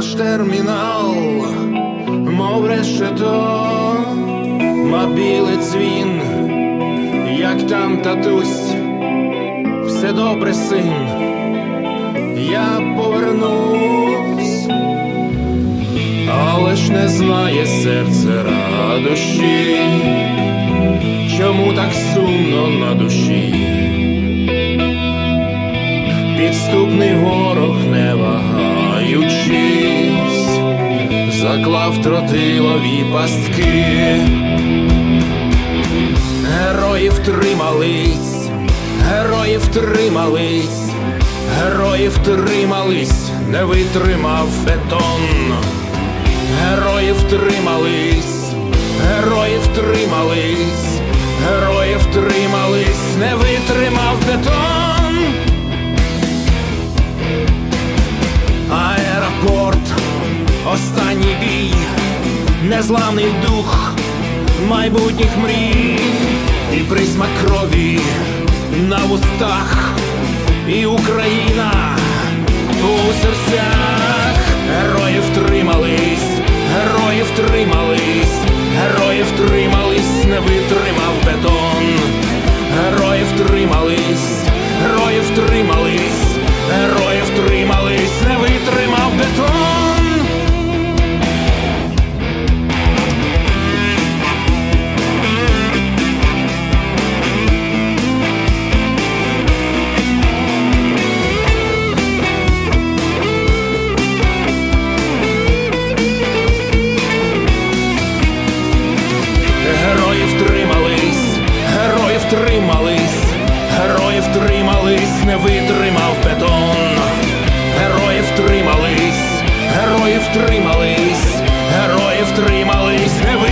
наш термінал, мов решето, мобіли дзвін, як там татусь, все добре син, я повернусь, але ж не знає серце радощі, чому так сумно на душі. Заклав тротилові пастки. Герої втримались, герої втримались, герої втримались, не витримав бетон. Герої втримались, герої втримались, герої втримались, не витримав бетон. Аеропорт, останній незламний дух майбутніх мрій, і присмак крові на вустах, і Україна у серцях. витримав бетон, герої втримались, герої втримались, герої втримались, не витримались.